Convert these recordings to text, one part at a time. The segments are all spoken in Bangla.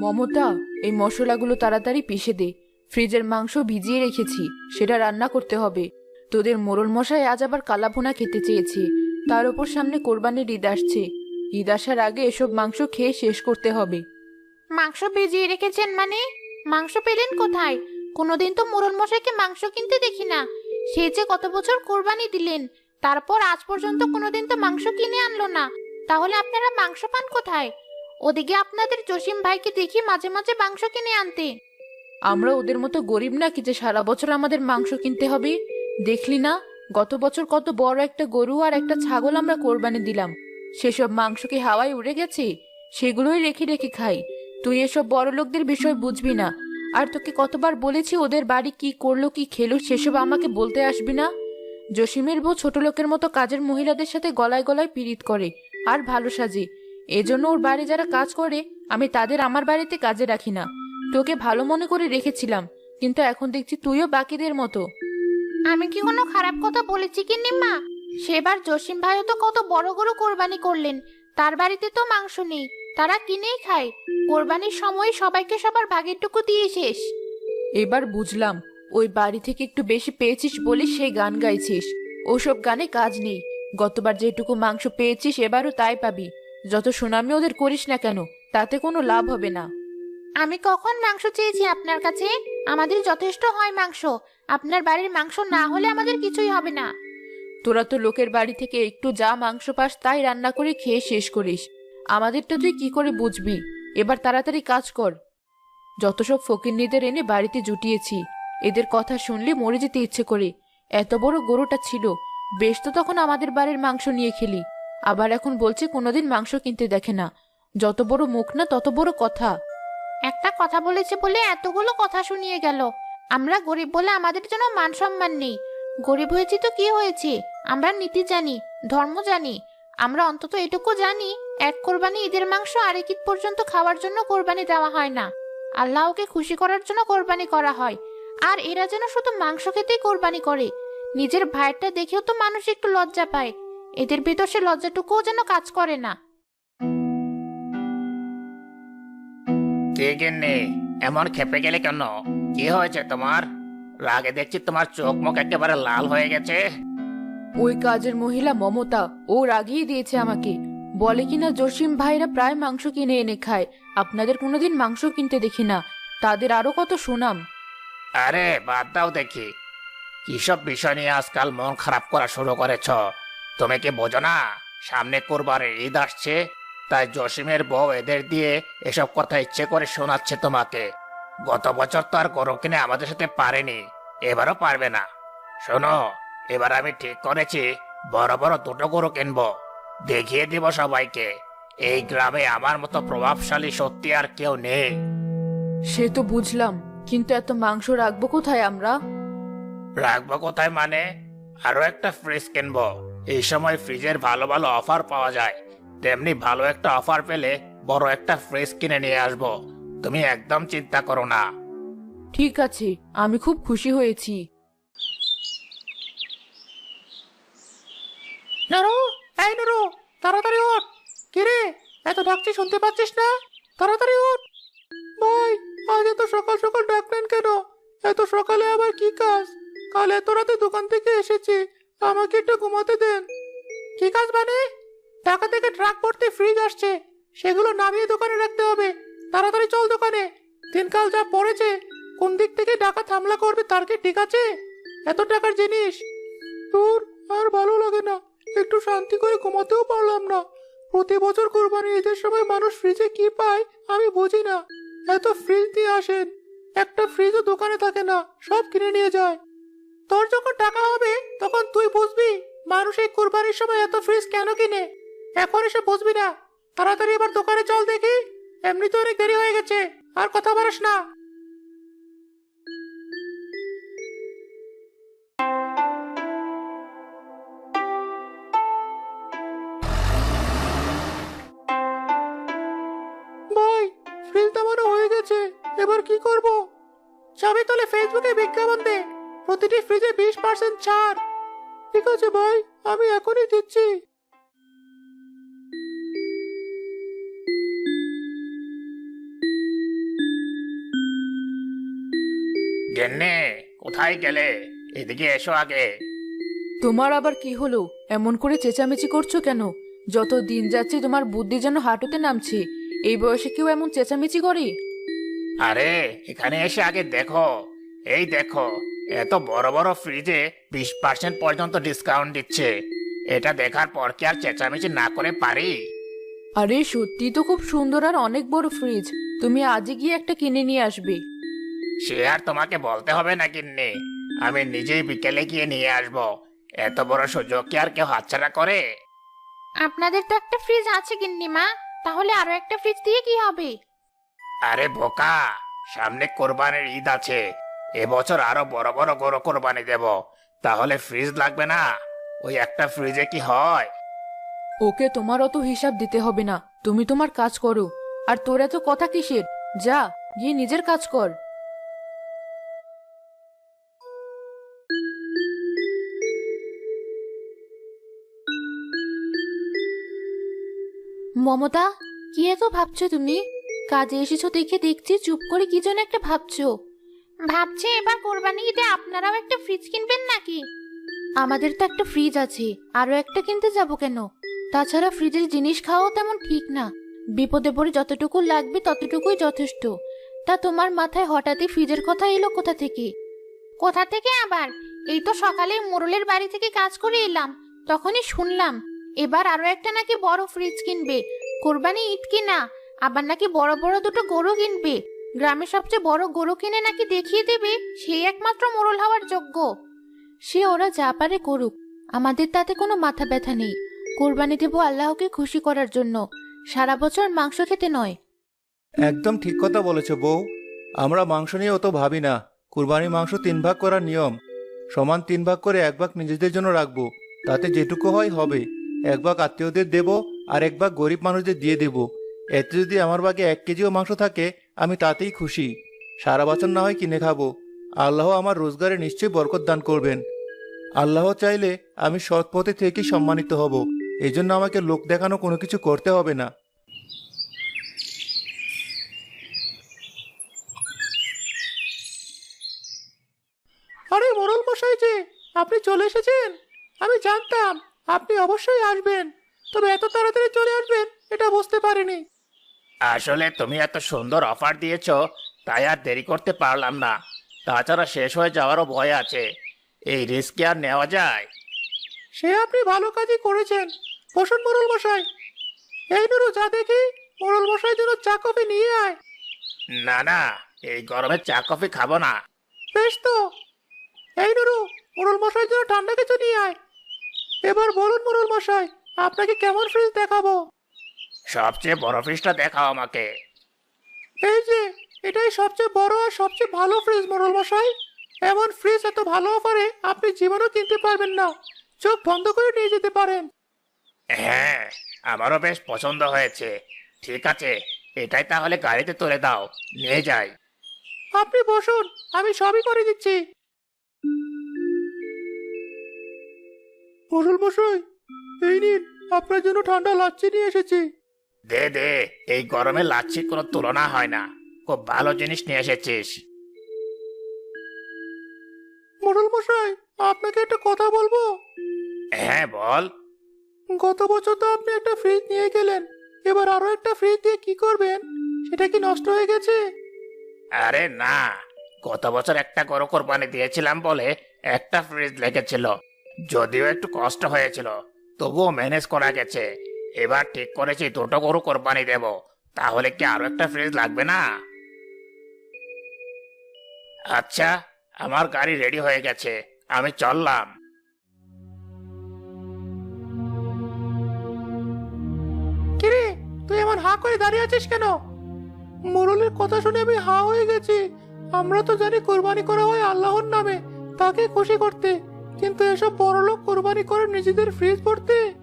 মমতা, এই মশলাগুলো তাড়াতাড়ি পিষে দে। ফ্রিজের মাংস ভিজিয়ে রেখেছি, সেটা রান্না করতে হবে। তোদের মোরল মশাই আজ আবার কালাভুনা খেতে চেয়েছে, তার উপর সামনে কোরবানির ঈদ আসছে। ঈদ আসার আগে এসব মাংস খেয়ে শেষ করতে হবে। মাংস ভিজিয়ে রেখেছেন মানে? মাংস পেলেন কোথায়? কোনোদিন তো মোরল মশাইকে মাংস কিনতে দেখি না। সে যে কত বছর কোরবানি দিলেন, তারপর আজ পর্যন্ত কোনোদিন তো মাংস কিনে আনলো না। তাহলে আপনারা মাংস পান কোথায়? ওদিকে আপনাদের জসিম ভাইকে দেখি মাঝে মাঝে মাংস কিনে আনতে। আমরা ওদের মতো গরিব নাকি যে সারা বছর আমাদের মাংস কিনতে হবে? দেখলি না? গত বছর কত বড় একটা গরু আর একটা ছাগল আমরা কোরবানি দিলাম। সেসব মাংস কি হাওয়ায় উড়ে গেছে? সেগুলোই রেখে রেখে খাই। তুই এসব বড় লোকদের বিষয় বুঝবি না। আর তোকে কতবার বলেছি ওদের বাড়ি কি করল, কি খেলো, সেসব আমাকে বলতে আসবি না? জসিমের বউ ছোট লোকের মতো কাজের মহিলাদের সাথে গলায় গলায় পীড়িত করে। আর ভালো সাজে। এজন্য ওর বাড়ি যারা কাজ করে আমি তাদের আমার বাড়িতে কাজে রাখি না। তোকে ভালো মনে করে রেখেছিলাম কিন্তু এখন দেখছি তুইও বাকিদের মতো। আমি কি কোনো খারাপ কথা বলেছি কি নিম্মা? সেবার জসিম ভাইও তো কত বড় বড় কোরবানি করলেন। তার বাড়িতে তো মাংস নেই তারা কিনেই খায়। কোরবানির সময় সবাইকে সবার ভাগের টুকু দিয়ে শেষ। এবার বুঝলাম ওই বাড়ি থেকে একটু বেশি পেয়েছিস বলে সেই গান গাইছিস। ওসব গানে কাজ নেই গতবার যেটুকু মাংস পেয়েছিস এবারও তাই পাবি। যত সুনামি ওদের করিস না কেন তাতে কোনো লাভ হবে না। আমি কখন মাংস চেয়েছি আপনার কাছে? আমাদের যথেষ্ট হয় মাংস। আপনার বাড়ির মাংস না হলে আমাদের কিছুই হবে না। তোরা তো লোকের বাড়ি থেকে একটু যা মাংস পাস তাই রান্না করে খেয়ে শেষ করিস। আমাদেরটা তুই কি করে বুঝবি? এবার তাড়াতাড়ি কাজ কর। যত সব ফকিরনিদের এনে বাড়িতে জুটিয়েছি এদের কথা শুনলে মরে যেতে ইচ্ছে করে। এত বড় গরুটা ছিল বেশ তো তখন আমাদের বাড়ির মাংস নিয়ে খেলি। আবার এখন বলছে কোনোদিন মাংস কিনতে দেখে না। যত বড় মুখ না, তত বড় কথা। একটা কথা বলেছে বলে এতগুলো কথা শুনিয়ে গেল। আমরা গরিব বলে আমাদের জন্য মান সম্মান নেই। গরিব হয়েছি তো কি হয়েছে? আমরা নীতি জানি, ধর্ম জানি। আমরা অন্তত এটুকু জানি, এক কোরবানি ঈদের মাংস আরেক ঈদ পর্যন্ত খাওয়ার জন্য কোরবানি দেওয়া হয় না। আল্লাহকে খুশি করার জন্য কোরবানি করা হয়। আর এরা যেন শুধু মাংস খেতেই কোরবানি করে। নিজের ভাইয়েরটা দেখেও তো মানুষ একটু লজ্জা পায়। এদের ভিতর সে লজ্জাটুকুও যেন কাজ করে না। কে নেই এমন খেপে গেলে কেন? কি হয়েছে তোমার? রাগে দেখছি তোমার চোখ মুখ একেবারে লাল হয়ে গেছে। ওই কাজের মহিলা মমতা ও রাগিয়ে দিয়েছে আমাকে। বলে কিনা জসিম ভাইরা প্রায় মাংস কিনে এনে খায়। আপনাদের কোনোদিন মাংস কিনতে দেখি না। তাদের আরও কত সুনাম। আরে বাদ দাও দেখি। কিসব বিষয় নিয়ে আজকাল মন খারাপ করা শুরু করেছ? তুমি কি বোঝো না? সামনে কোরবানের ঈদ আসছে তাই জসিমের বউ এদের দিয়ে এসব কথা ইচ্ছে করে শোনাচ্ছে তোমাকে। গত বছর তো আর গরু কিনে আমাদের সাথে পারেনি এবারও পারবে না। শোনো এবার আমি ঠিক করেছি বড় বড় দুটো গরু কিনবো। দেখিয়ে দিব সবাইকে এই গ্রামে আমার মতো প্রভাবশালী সত্যি আর কেউ নেই। সে তো বুঝলাম কিন্তু এত মাংস রাখব কোথায় আমরা? রাখব কোথায় মানে? আরও একটা ফ্রিজ কিনবো। এই সময় ফ্রিজের ভালো ভালো অফার পাওয়া যায়। তেমনি ভালো একটা অফার পেলে বড় একটা ফ্রিজ কিনে নিয়ে আসব। তুমি একদম চিন্তা করো না। ঠিক আছে আমি খুব খুশি হয়েছি। নারু এই নারু তাড়াতাড়ি উঠ। কিরে এত ডাকছি শুনতে পাচ্ছিস না? তাড়াতাড়ি উঠ। ভাই আজ এত সকাল সকাল ডাকলেন কেন? এত সকালে আবার কি কাজ? কাল এত রাতে দোকান থেকে এসেছি। আমাকে একটু ঘুমাতে দেন। কি কাজ মানে ঢাকা থেকে ট্রাক ভর্তি ফ্রিজ আসছে। সেগুলো নামিয়ে দোকানে রাখতে হবে। তাড়াতাড়ি চল দোকানে। দিনকাল যা পড়েছে, কোন দিক থেকে ডাকা হামলা করবে তার কি ঠিক আছে? এত টাকার জিনিস। তোর আর ভালো লাগে না। একটু শান্তি করে ঘুমাতেও পারলাম না। প্রতি বছর কোরবানি ঈদের সময় মানুষ ফ্রিজে কি পায়, আমি বুঝি না। এত ফ্রিজ দিয়ে আসেন। একটা ফ্রিজও দোকানে থাকে না, সব কিনে নিয়ে যায়। তোর যখন টাকা হবে তখন তুই বুঝবি মানুষ এই কুরবানির সময় এত ফ্রিজ কেন কিনে? এখন এসে বুঝবি না। তাড়াতাড়ি এবার দোকানে চল দেখি। এমনি তো অনেক দেরি হয়ে গেছে। আর কথা বাড়াস না। পার্সেন্ট ছাড়। ঠিক আছে ভাই আমি এখনই দিচ্ছি। কোথায় গেলে? এদিকে এসো আগে। তোমার আবার কি হলো? এমন করে চেঁচামেচি করছ কেন? যত দিন যাচ্ছে তোমার বুদ্ধি যেন হাঁটুতে নামছে। এই বয়সে কেউ এমন চেঁচামেচি করে? আরে এখানে এসে আগে দেখো। এই দেখো এত বড় বড় ফ্রিজে বিশ পার্সেন্ট পর্যন্ত ডিসকাউন্ট দিচ্ছে। এটা দেখার পর কি আর চেঁচামেচি না করে পারি? আরে সত্যি তো খুব সুন্দর আর অনেক বড় ফ্রিজ তুমি আজই গিয়ে একটা কিনে নিয়ে আসবে। সে আর তোমাকে বলতে হবে না কিন্নি আমি নিজেই বিকেলে গিয়ে নিয়ে আসব। এত বড় সুযোগ কি আর কেউ হাতছাড়া করে? আপনাদের তো একটা ফ্রিজ আছে গিন্নিমা তাহলে আরও একটা ফ্রিজ দিয়ে কি হবে? আরে বোকা সামনে কোরবানির ঈদ আছে। এবছর আরও বড় বড় গরু কোরবানি দেব। তাহলে ফ্রিজ লাগবে না? ওই একটা ফ্রিজে কি হয়? ওকে তোমার অত হিসাব দিতে হবে না। তুমি তোমার কাজ করো। আর তোর এত কথা কিসের? যা, গিয়ে নিজের কাজ কর। মমতা, কি এত ভাবছ তুমি? কাজে এসেছ দেখে দেখছি চুপ করে কি যেন একটা ভাবছ। ভাবছি এবার কোরবানি ঈদে আপনারাও একটা ফ্রিজ কিনবেন নাকি? আমাদের তো একটা ফ্রিজ আছে আরও একটা কিনতে যাব কেন? তাছাড়া ফ্রিজের জিনিস খাওয়াও তেমন ঠিক না। বিপদে পড়ে যতটুকু লাগবে ততটুকুই যথেষ্ট। তা তোমার মাথায় হঠাৎই ফ্রিজের কথা এলো কোথা থেকে? কোথা থেকে আবার? এই তো সকালে মোরলের বাড়ি থেকে কাজ করে এলাম তখনই শুনলাম এবার আরও একটা নাকি বড় ফ্রিজ কিনবে। কোরবানি ঈদ কিনা? আবার নাকি বড় বড় দুটো গরু কিনবে? গ্রামে সবচেয়ে বড় গরু কিনে নাকি দেখিয়ে দেবে, সেই একমাত্র মোড়ল হওয়ার যোগ্য। সে ওরা যা পারে করুক, আমাদের তাতে কোনো মাথা ব্যথা নেই। কোরবানি দেব আল্লাহকে খুশি করার জন্য, সারা বছর মাংস খেতে নয়। একদম ঠিক কথা বলেছ বউ। আমরা মাংস নিয়ে অত ভাবি না। কুরবানি মাংস তিন ভাগ করার নিয়ম। সমান তিন ভাগ করে এক ভাগ নিজেদের জন্য রাখব। তাতে যেটুকু হয় হবে। এক ভাগ আত্মীয়দের দেব আর এক ভাগ গরিব মানুষদের দিয়ে দেব। এতে যদি আমার ভাগে এক কেজিও মাংস থাকে আমি তাতেই খুশি। সারা বছর না হয় কিনে খাব। আল্লাহ আমার রোজগারে নিশ্চয়ই বরকত দান করবেন। আল্লাহ চাইলে আমি সৎ পথে থেকেই সম্মানিত হব। এই জন্য আমাকে লোক দেখানো কোনো কিছু করতে হবে না। আরে মোরল মশাই যে, আপনি চলে এসেছেন? আমি জানতাম, আপনি অবশ্যই আসবেন। তবে এত তাড়াতাড়ি চলে আসবেন, এটা বুঝতে পারিনি। আসলে তুমি এত সুন্দর অফার দিয়েছ তাই আর দেরি করতে পারলাম না। তাছাড়া শেষ হয়ে যাওয়ারও ভয় আছে। এই রিস্ক আর নেওয়া যায়? সে আপনি ভালো কাজই করেছেন বসুন মোরল মশাই। এই নুরু যা দেখি মোরল মশাই জন্য চা কফি নিয়ে আয়। না না এই গরমে চা কফি খাব না। বেশ তো। এই নুরু মোরল মশাই জন্য ঠান্ডা কিছু নিয়ে আয়। এবার বলুন মোরল মশাই আপনাকে কেমন ফ্রিজ দেখাবো? সবচেয়ে বড় ফ্রিজটা দেখাও আমাকে। এই যে এটাই সবচেয়ে বড় আর সবচেয়ে ভালো ফ্রিজ মোরল মশাই। এমন ফ্রিজ এত ভালো অফারে আপনি জীবনও কিনতে পারবেন না। চোখ বন্ধ করে নিয়ে যেতে পারেন। হ্যাঁ আমারও বেশ পছন্দ হয়েছে। ঠিক আছে এটাই তাহলে গাড়িতে তুলে দাও নিয়ে যাই। আপনি বসুন আমি সবই করে দিচ্ছি। মোরল মশাই এই নিন আপনার জন্য ঠান্ডা লাচ্ছি নিয়ে এসেছি। দে দে এই গরমে লাচ্ছির কোনো তুলনা হয় না। খুব ভালো জিনিস নিয়ে এসেছিস। মোরল মশাই আপনাকে একটা কথা বলব? হ্যাঁ বল। গত বছর তো আপনি একটা ফ্রিজ নিয়ে গেলেন। এবার আরও একটা ফ্রিজ দিয়ে কি করবেন? সেটা কি নষ্ট হয়ে গেছে? আরে না গত বছর একটা গরু কোরবানি দিয়েছিলাম বলে একটা ফ্রিজ লেগেছিল। যদিও একটু কষ্ট হয়েছিল তবুও ম্যানেজ করা গেছে। এবার ঠিক করেছি, দুটো গরু কোরবানি দেব। তাহলে কি আরও একটা ফ্রিজ লাগবে না? আচ্ছা আমার গাড়ি রেডি হয়ে গেছে, আমি চললাম। কিরে, তুই এমন হা করে দাঁড়িয়ে আছিস কেন? মোরলের কথা শুনে আমি হা হয়ে গেছি। আমরা তো জানি কোরবানি করা হয় আল্লাহর নামে, তাকে খুশি করতে। কিন্তু এসব বড় লোক কোরবানি করে নিজেদের ফ্রিজ ভরতে?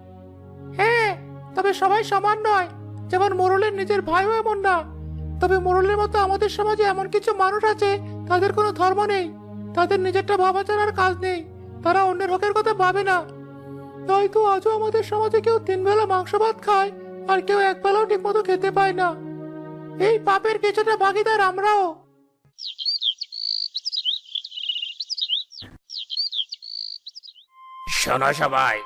হ্যাঁ তবে সবাই সমান নয়। যেমন মোরলের নিজের ভাইও এমন না। তবে মোরলের মতো আমাদের সমাজে এমন কিছু মানুষ আছে, তাদের কোনো ধর্ম নেই। তাদের নিজেরটা ভাবা ছাড়ার কাজ নেই। তারা অন্যের হকের কথা ভাবে না। নয়তো আজও আমাদের সমাজে কেউ তিন বেলা মাংস ভাত খায়, আর কেউ এক বেলাও ঠিকমতো খেতে পায় না। এই পাপের কিছুটা ভাগিদার আমরাও। শোনো সবাই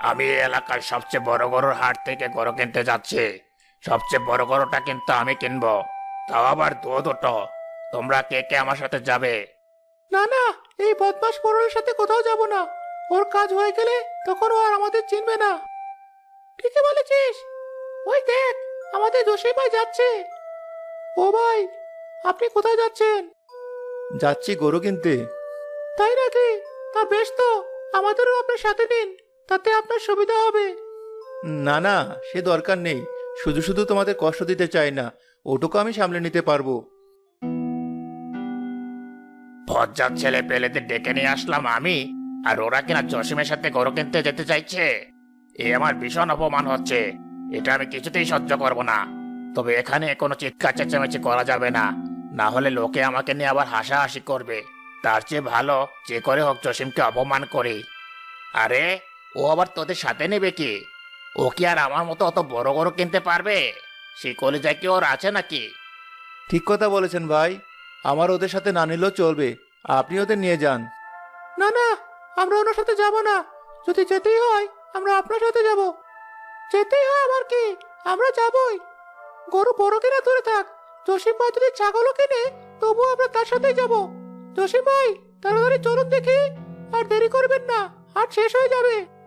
আমি এই এলাকার সবচেয়ে বড় গরুর হাট থেকে গরু কিনতে যাচ্ছি। সবচেয়ে বড় গরুটা কিন্তু আমি কিনবো। তাও আবার দু দুটো। তোমরা কে কে আমার সাথে যাবে? না না এই বদমাস মোড়লের সাথে কোথাও যাব না। ওর কাজ হয়ে গেলে তখন ও আর আমাদের চিনবে না। ঠিকই বলেছিস। ওই দেখ আমাদের জসিম ভাই যাচ্ছে। ও ভাই আপনি কোথায় যাচ্ছেন? যাচ্ছি গরু কিনতে। তাই নাকি? তা বেশ তো আমাদেরও আপনার সাথে নিন তাতে আপনার সুবিধা হবে। না না সে দরকার নেই। শুধু শুধু তোমাদের কষ্ট দিতে চাই না ওটুকু আমি সামলে নিতে পারব। বজ্জাত ছেলে পেলেদের ডেকে নিয়ে আসলাম আমি আর ওরা কিনা জসিমের সাথে গরু কিনতে যেতে চাইছে। এ আমার ভীষণ অপমান হচ্ছে। এটা আমি কিছুতেই সহ্য করব না। তবে এখানে কোনো চিৎকার চেঁচামেচি করা যাবে না। না হলে লোকে আমাকে নিয়ে আবার হাসাহাসি করবে। তার চেয়ে ভালো যে করে হোক জসিমকে অপমান করি। আরে ও আবার তোদের সাথে নেবে কি? ও কি আর আমার মতো অত বড় বড় কিনতে পারবে? সেই কলিজায় কি ওর আছে নাকি? ঠিক কথা বলেছেন ভাই। আমার ওদের সাথে না নিলেও চলবে। আপনি ওদের নিয়ে যান। না না আমরা ওনার সাথে যাব না। যদি যেতেই হয় আমরা আপনার সাথে যাব। যেতেই হয় আবার কি? আমরা যাবই। গরু বড় কিনা দূরে থাক। জসিম ভাই যদি ছাগলও কিনে তবুও আমরা তার সাথেই যাব। জসিম ভাই তাড়াতাড়ি চলুন দেখি। আর দেরি করবেন না আর শেষ হয়ে যাবে।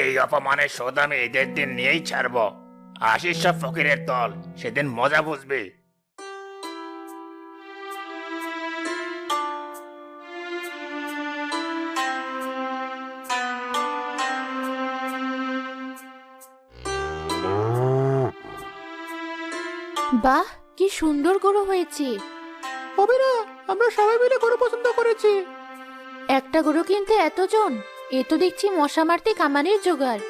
এই অপমানের শোধ আমি ঈদের দিন নিয়েই ছাড়বো। আশিস সব ফকিরের দল সেদিন মজা বুঝবি। বাহ কি সুন্দর গরু হয়েছে। হবে আমরা সবাই মিলে গরু পছন্দ করেছি। একটা গরু কিনতে এতজন? এ তো দেখছি মশা মারতে কামানের জোগাড়।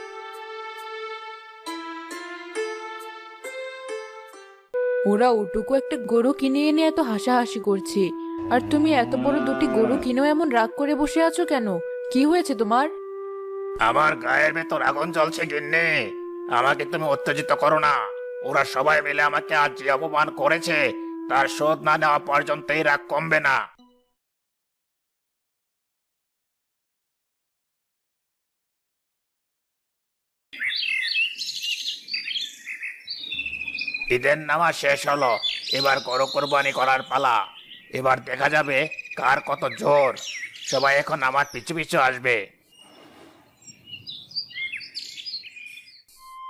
ওরা ওটুকু একটা গরু কিনে এনে এত হাসাহাসি করছে। আর তুমি এত বড় দুটি গরু কিনেও এমন রাগ করে বসে আছো কেন? কি হয়েছে তোমার? আমার গায়ের ভেতর আগুন জ্বলছে গিন্নি। আমাকে তুমি উত্তেজিত করো না। ওরা সবাই মিলে আমাকে আজ যে অপমান করেছে তার শোধ না নেওয়া পর্যন্ত এই রাগ কমবে না। ঈদের নামাজ শেষ হলো। এবার গরু কোরবানি করার পালা। এবার দেখা যাবে কার কত জোর। সবাই এখন আমার পিছু পিছু আসবে।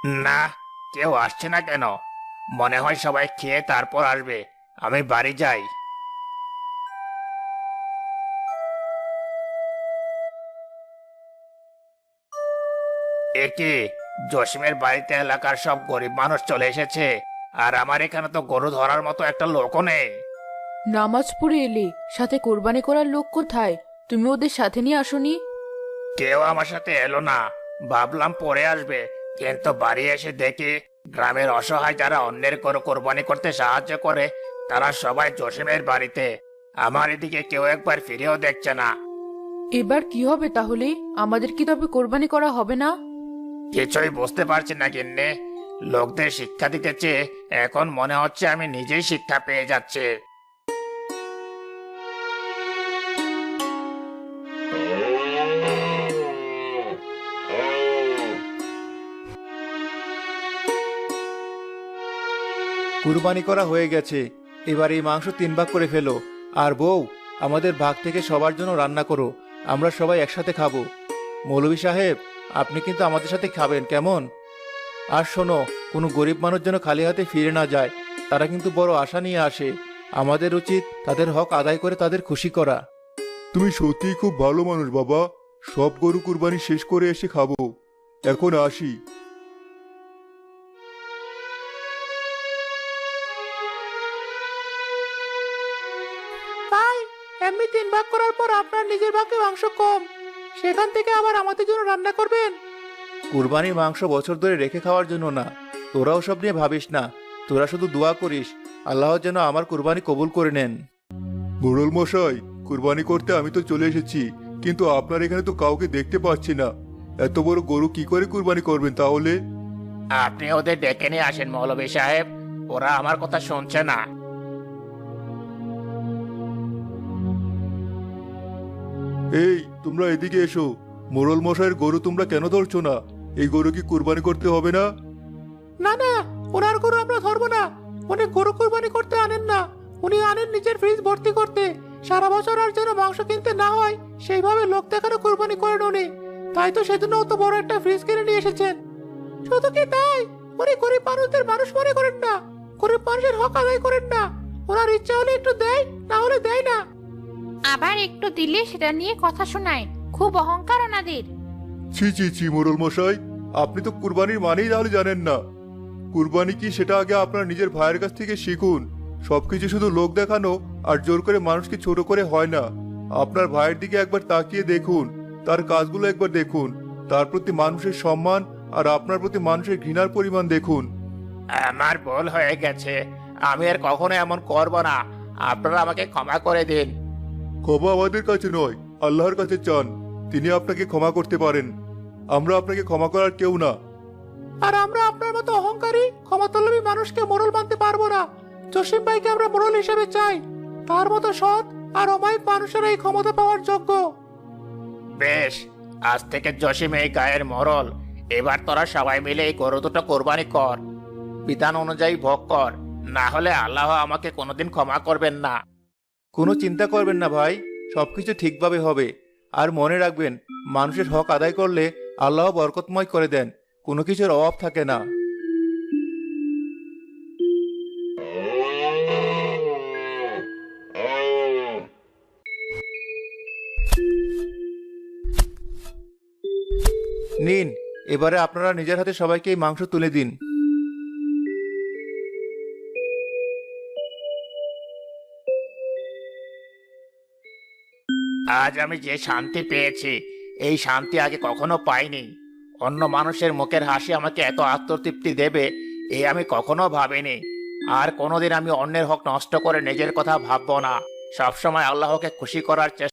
না, কেউ আসছে না কেন? মনে হয় সবাই খেয়ে তারপর আসবে। আমি বাড়ি যাই। একে জসিমের বাড়িতে এলাকার সব গরিব মানুষ চলে এসেছে? আর আমার এখানে তো গরু ধরার মতো একটা লোকও নেই। নামাজ পড়ে এলে সাথে কোরবানি করার লোক কোথায়? তুমি ওদের সাথে নিয়ে আসোনি? কেউ আমার সাথে এলো না। ভাবলাম পরে আসবে কিন্তু বাড়ি এসে দেখি গ্রামের অসহায় যারা অন্যের গরু কোরবানি করতে সাহায্য করে তারা সবাই জসিমের বাড়িতে। আমার এদিকে কেউ একবার ফিরেও দেখছে না। এবার কি হবে তাহলে? আমাদের কি তবে কোরবানি করা হবে না? কিছুই বুঝতে পারছি না কিন্নে লোকদের শিক্ষা দিতে চেয়ে এখন মনে হচ্ছে আমি নিজেই শিক্ষা পেয়ে যাচ্ছে। কুরবানি করা হয়ে গেছে। এবার এই মাংস তিন ভাগ করে ফেলো। আর বউ, আমাদের ভাগ থেকে সবার জন্য রান্না করো। আমরা সবাই একসাথে খাব। মৌলভী সাহেব, আপনি কিন্তু আমাদের সাথে খাবেন, কেমন? আর শোনো কোনো গরিব মানুষ যেন খালি হাতে ফিরে না যায় তারা কিন্তু বড় আশা নিয়ে আসে। আমাদের উচিত তাদের হক আদায় করে তাদের খুশি করা। তুমি সত্যিই খুব ভালো মানুষ বাবা। সব গরু কুরবানি শেষ করে এসে খাব। এখন আসি। তাই এমনি তিন ভাগ করার পর আপনার নিজের ভাগে মাংস কম। সেখান থেকে আবার আমাদের জন্য রান্না করবেন? কুরবানির মাংস বছর ধরে রেখে খাওয়ার জন্য না। তোরাও সব নিয়ে ভাবিস না। তোরা শুধু দোয়া করিস আল্লাহ যেন আমার কুরবানি কবুল করে নেন। মোড়ল মশাই কুরবানি করতে আমি তো চলে এসেছি কিন্তু আপনার এখানে তো কাউকে দেখতে পাচ্ছি না। এত বড় গরু কি করে কুরবানি করবেন তাহলে? আপনি ওদের ডেকে নিয়ে আসেন মৌলভী সাহেব। ওরা আমার কথা শুনছে না। এই তোমরা এদিকে এসো। মোড়ল মশাইয়ের গরু তোমরা কেন ধরছো না? এই গরু কি কুরবানি করতে হবে না? না না ওনার গরু আমরা ধরবো না। উনি গরু কুরবানি করতে আনেন না। উনি আনেন নিজের ফ্রিজ ভর্তি করতে। সারা বছর আর যেন মাংস কিনতে না হয় সেইভাবে লোক দেখানো কুরবানি করেন উনি। তাই তো সেদিন অত বড় একটা ফ্রিজ কিনে নিয়ে এসেছেন। শুধু কি তাই? উনি গরিব মানুষদের মানুষ মনে করেন না। গরিব মানুষের হক আদায় করেন না। ওনার ইচ্ছা হলে একটু দেয় না হলে দেয় না। আবার একটু দিলে সেটা নিয়ে কথা শোনায়। খুব অহংকার ওনাদের। ছি ছি ছি মোড়ল মশাই আপনি তো কুরবানির মানেই তাহলে জানেন না। কুরবানি কি সেটা আগে আপনার নিজের ভাইয়ের কাছ থেকে শিখুন। সবকিছু শুধু লোক দেখানো আর জোর করে মানুষকে ছোট করে হয় না। আপনার ভাইয়ের দিকে একবার তাকিয়ে দেখুন তার কাজগুলো একবার দেখুন তার প্রতি মানুষের সম্মান আর আপনার প্রতি মানুষের ঘৃণার পরিমাণ দেখুন। আমার ভুল হয়ে গেছে আমি আর কখনো এমন করব না। আপনারা আমাকে ক্ষমা করে দিন। ক্ষমা আমাদের কাছে নয় আল্লাহর কাছে চান। তিনি আপনাকে ক্ষমা করতে পারেন। আমরা আপনাকে ক্ষমা করার কেউ না। আর আমরা আপনার মতো অহংকারী ক্ষমতালোভী মানুষকে মোড়ল মানতে পারব না। জসিম ভাইকে আমরা মোড়ল হিসেবে চাই। তার মতো সৎ আর অমায়িক মানুষের এই ক্ষমতা পাওয়ার যোগ্য। বেশ আজ থেকে জসিম এই গায়ের মরল। এবার তোরা সবাই মিলে এই গরু দুটো কোরবানি কর। বিধান অনুযায়ী ভোগ কর। না হলে আল্লাহ আমাকে কোনোদিন ক্ষমা করবেন না। কোনো চিন্তা করবেন না ভাই সবকিছু ঠিকভাবে হবে। আর মনে রাখবেন মানুষের হক আদায় করলে আল্লাহ বরকতময় করে দেন, কোনো কিছুর অভাব থাকে না। নিন, এবারে আপনারা নিজের হাতে সবাইকে এই মাংস তুলে দিন। আজ আমি যে শান্তি পেয়েছি এই শান্তি আগে কখনো পাইনি। অন্য মানুষের মুখের হাসি আমাকে এত আত্মতৃপ্তি দেবে, এ আমি কখনো ভাবিনি। আর কোনোদিন আমি অন্যের হক নষ্ট করে নিজের কথা ভাববো না। সবসময় আল্লাহকে খুশি করার চেষ্টা